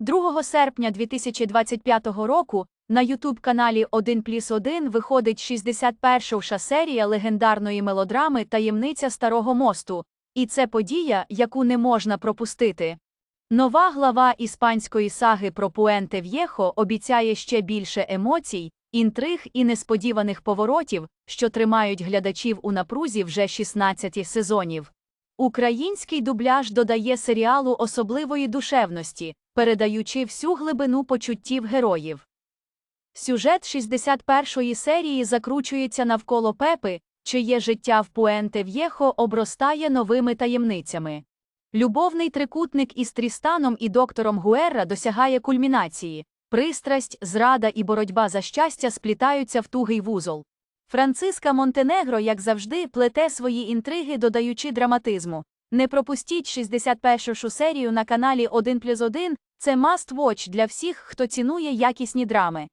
2 серпня 2025 року на ютуб-каналі 1 плюс 1 виходить 61-ша серія легендарної мелодрами Таємниця Старого мосту, і це подія, яку не можна пропустити. Нова глава іспанської саги про Пуенте В'єхо обіцяє ще більше емоцій, інтриг і несподіваних поворотів, що тримають глядачів у напрузі вже 16 сезонів. Український дубляж додає серіалу особливої душевності, передаючи всю глибину почуттів героїв. Сюжет 61-ї серії закручується навколо Пепи, чиє життя в Пуенте В'єхо обростає новими таємницями. Любовний трикутник із Трістаном і доктором Гуерра досягає кульмінації. Пристрасть, зрада і боротьба за щастя сплітаються в тугий вузол. Франциска Монтенегро, як завжди, плете свої інтриги, додаючи драматизму. Не пропустіть 61-шу серію на каналі 1 плюс 1, це must watch для всіх, хто цінує якісні драми.